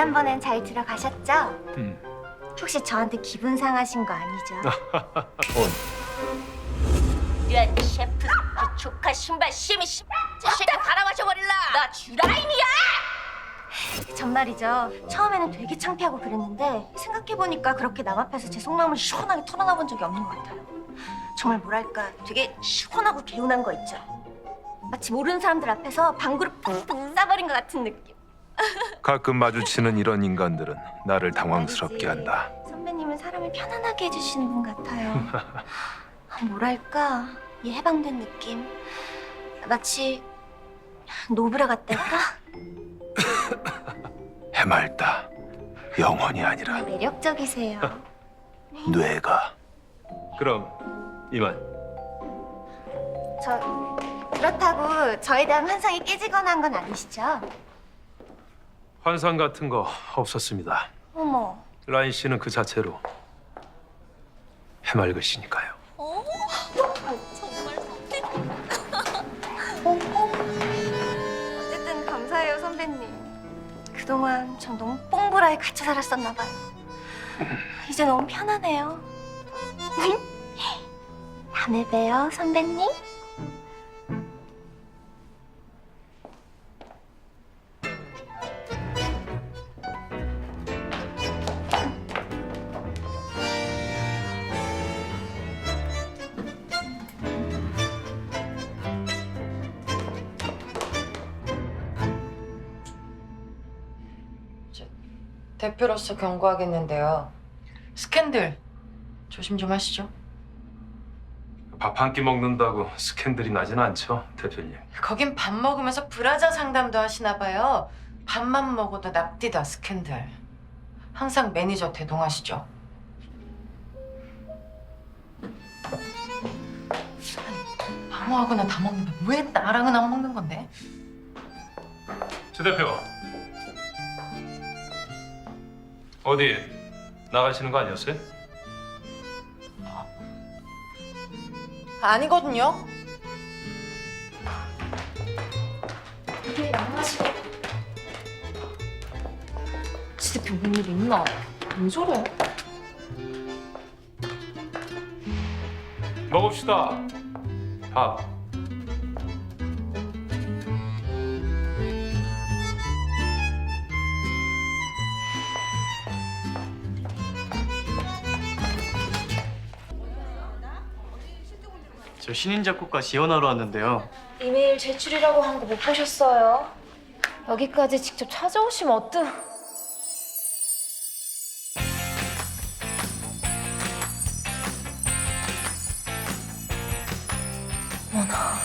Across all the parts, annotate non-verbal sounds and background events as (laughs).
지난번엔 잘 들어가셨죠? 음. 혹시 저한테 기분 상하신 거 아니죠? (laughs) 어, 야 셰프 그 조카 신발 심이 심 자식아 갈아 마셔 버릴라 나 주라인이야 전 말이죠. 처음에는 되게 창피하고 그랬는데 생각해보니까 그렇게 남 앞에서 제 속마음을 시원하게 털어놔본 적이 없는 것 같아요. 정말 뭐랄까 되게 시원하고 개운한 거 있죠. 마치 모르는 사람들 앞에서 방구를 푹푹 싸버린 것 같은 느낌. 가끔 마주치는 이런 인간들은 나를 당황스럽게. 한다. 선배님은 사람을 편안하게 해주시는 분 같아요. 아, 뭐랄까 이 해방된 느낌. 마치 노브라 같달까? (laughs) 해맑다. 영혼이 아니라 매력적이세요. 뇌가. 그럼 이만. 저 그렇다고 저에 대한 환상이 깨지거나 한 건 아니시죠? 환상 같은 거 없었습니다. 어머, 라인 씨는 그 자체로 해맑으시니까요. (laughs) 어쨌든 감사해요 선배님. 그동안 전 너무 뽕보라에 갇혀 살았었나 봐요. 이제 너무 편하네요. 다음에 봬요 선배님. 대표로서 경고하겠는데요. 스캔들 조심 좀 하시죠. 밥 한 끼 먹는다고 스캔들이 나진 않죠, 대표님. 거긴 밥 먹으면서 브라자 상담도 하시나 봐요. 밥만 먹어도 납디다 스캔들. 항상 매니저 대동하시죠. 아니, 아무하거나 다 먹는데 왜 나랑은 안 먹는 건데? 주 대표. 어디 나가시는 거 아니었어요? 아니거든요. 진짜 병일이 있나? 왜 저래? 먹읍시다. 밥. 저 신인 작곡가 지원하러 왔는데요. 이메일 제출이라고 한 거 못 보셨어요? 여기까지 직접 찾아오시면 어떡... 어머나...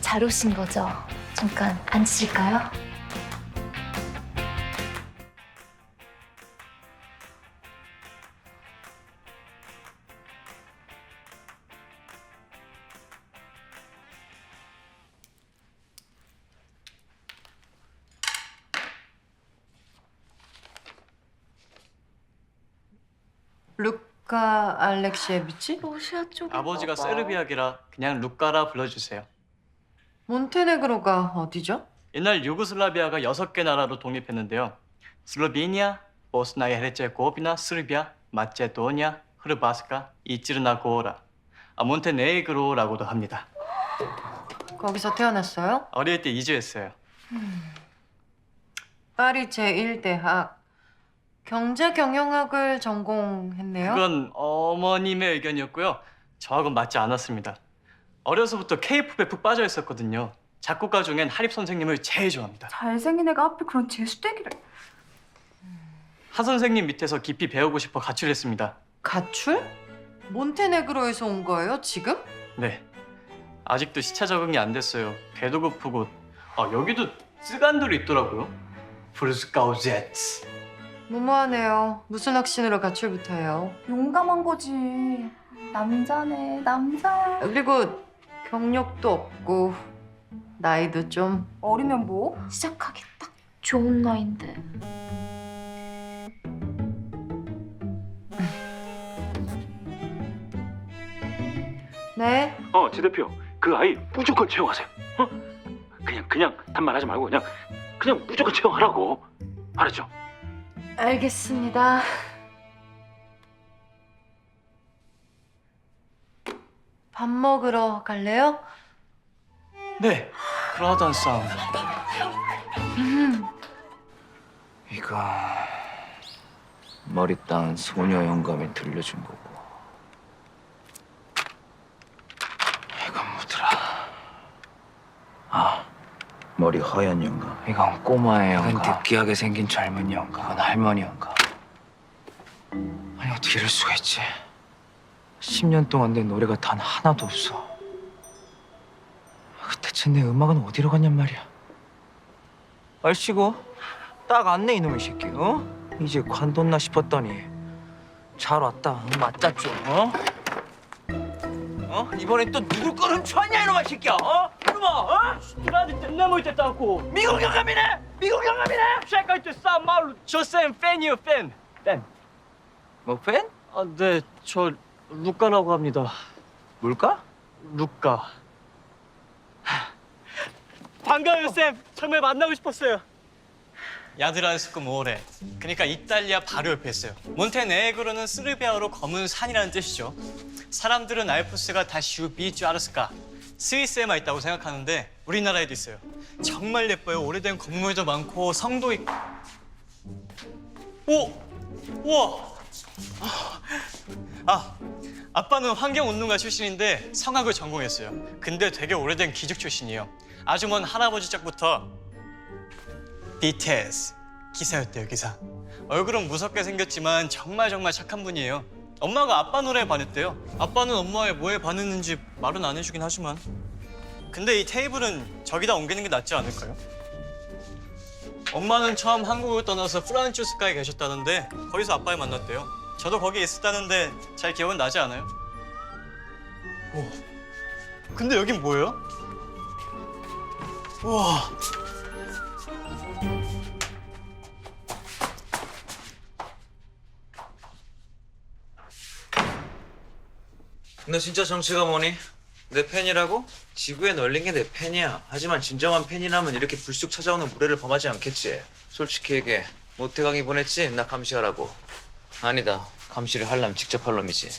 잘 오신 거죠? 잠깐 앉으실까요? 루카 알렉시에비치? 러시아 쪽에 아버지가 세르비아계라 그냥 루카라 불러주세요. 몬테네그로가 어디죠? 옛날 유고슬라비아가 여섯 개 나라로 독립했는데요. 슬로베니아, 보스나야 헤르체고비나, 스르비아, 마체도니아, 흐르바스카, 이찌르나고라, 아, 몬테네그로라고도 합니다. 거기서 태어났어요? 어릴 때 이주했어요. 파리 제1대학 경제 경영학을 전공했네요. 그건 어머님의 의견이었고요. 저하고는 맞지 않았습니다. 어려서부터 케이팝에 푹 빠져 있었거든요. 작곡가 중엔 하립 선생님을 제일 좋아합니다. 잘생긴 애가 앞에 그런 재수대기를 하 선생님 밑에서 깊이 배우고 싶어 가출했습니다. 가출? 몬테네그로에서 온 거예요, 지금? 네. 아직도 시차 적응이 안 됐어요. 배도 고프고 아 여기도 쓰간들이 있더라고요. 브루스카우제츠. 무모하네요. 무슨 확신으로 가출부터 해요? 용감한 거지 남자네 남자 그리고 경력도 없고 나이도 좀 어리면 뭐? 시작하기 딱 좋은 나이인데 네. 어, 지 대표. 그 아이 무조건 채용하세요. 어? 그냥 그냥 단말하지 말고 그냥 그냥 무조건 채용하라고. 알았죠? 알겠습니다. 밥 먹으러 갈래요? 네, 그러던 싸움. 이거 머리 따은 소녀 영감이 들려준 거고 이건 뭐더라 아 머리 허연 영감 이건 꼬마의 이건 느끼하게 생긴 젊은 영감 이건 할머니 영감 아니 어떻게 이럴 수가 있지 10년 동안 내 노래가 단 하나도 없어 아, 대체 내 음악은 어디로 갔냔 말이야 얼씨구 딱 왔네 이놈의 새끼 어? 이제 관뒀나 싶었더니 잘 왔다 응, 맞자 좀 어? 어? 이번엔 또 누구 걸 훔쳐왔냐 이놈의 새끼야 어? 어? 나한테 뜬나무 있다고. 미국 영감이네! 미국 영감이네! malu. Eu sou 팬이요 팬. 팬. 뭐 팬? 아, 네, 저 루카라고 합니다. 뭘까? 루카. 반가워요 쌤. 정말 만나고 싶었어요. 야드란스크 모레. 그러니까 이탈리아 바로 옆에 있어요. 몬테네그로는 스르비아어로 검은 산이라는 뜻이죠. 사람들은 알프스가 다 슈비 줄 알았을까? 스위스에만 있다고 생각하는데 우리나라에도 있어요. 정말 예뻐요. 오래된 건물도 많고 성도 있고. 오, 우와. 아, 아빠는 환경운동가 출신인데 성악을 전공했어요. 근데 되게 오래된 기죽 출신이에요. 아주 먼 할아버지 짝부터 BTS 기사였대요, 기사. 얼굴은 무섭게 생겼지만 정말 정말 착한 분이에요. 엄마가 아빠 노래에 반했대요. 아빠는 엄마의 뭐에 반했는지 말은 안 해주긴 하지만. 근데 이 테이블은 저기다 옮기는 게 낫지 않을까요? 엄마는 처음 한국을 떠나서 프란치스카에 계셨다는데 거기서 아빠를 만났대요. 저도 거기 있었다는데 잘 기억은 나지 않아요? 오, 근데 여긴 뭐예요? 우와, 너 진짜 정체가 뭐니? 내 팬이라고? 지구에 널린 게 내 팬이야 하지만 진정한 팬이라면 이렇게 불쑥 찾아오는 무례를 범하지 않겠지 솔직히 얘기해 모태강이 보냈지? 나 감시하라고 아니다 감시를 할라면 직접 할 놈이지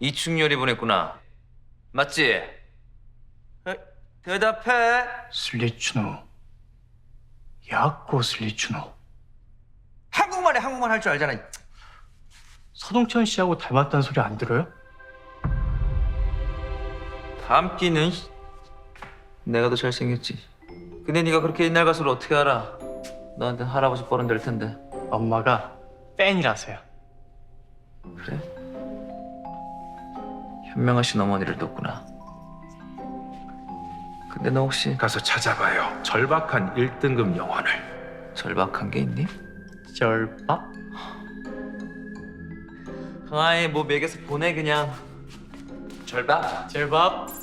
이충렬이 보냈구나 맞지? 에, 대답해 슬리추노. 야코 슬리추노. 한국말에 한국말 할 줄 알잖아 서동천 씨하고 닮았다는 소리 안 들어요? 닮기는 내가 더 잘생겼지 근데 네가 그렇게 옛날 가수를 어떻게 알아 너한테 할아버지 뻘은 될 텐데 엄마가 팬이라서요. 그래? 현명하신 어머니를 뒀구나 근데 너 혹시 가서 찾아봐요. 절박한 1등급 영혼을. 절박한 게 있니? 절박? 아이 뭐 맥에서 보내 그냥 절박? 절박?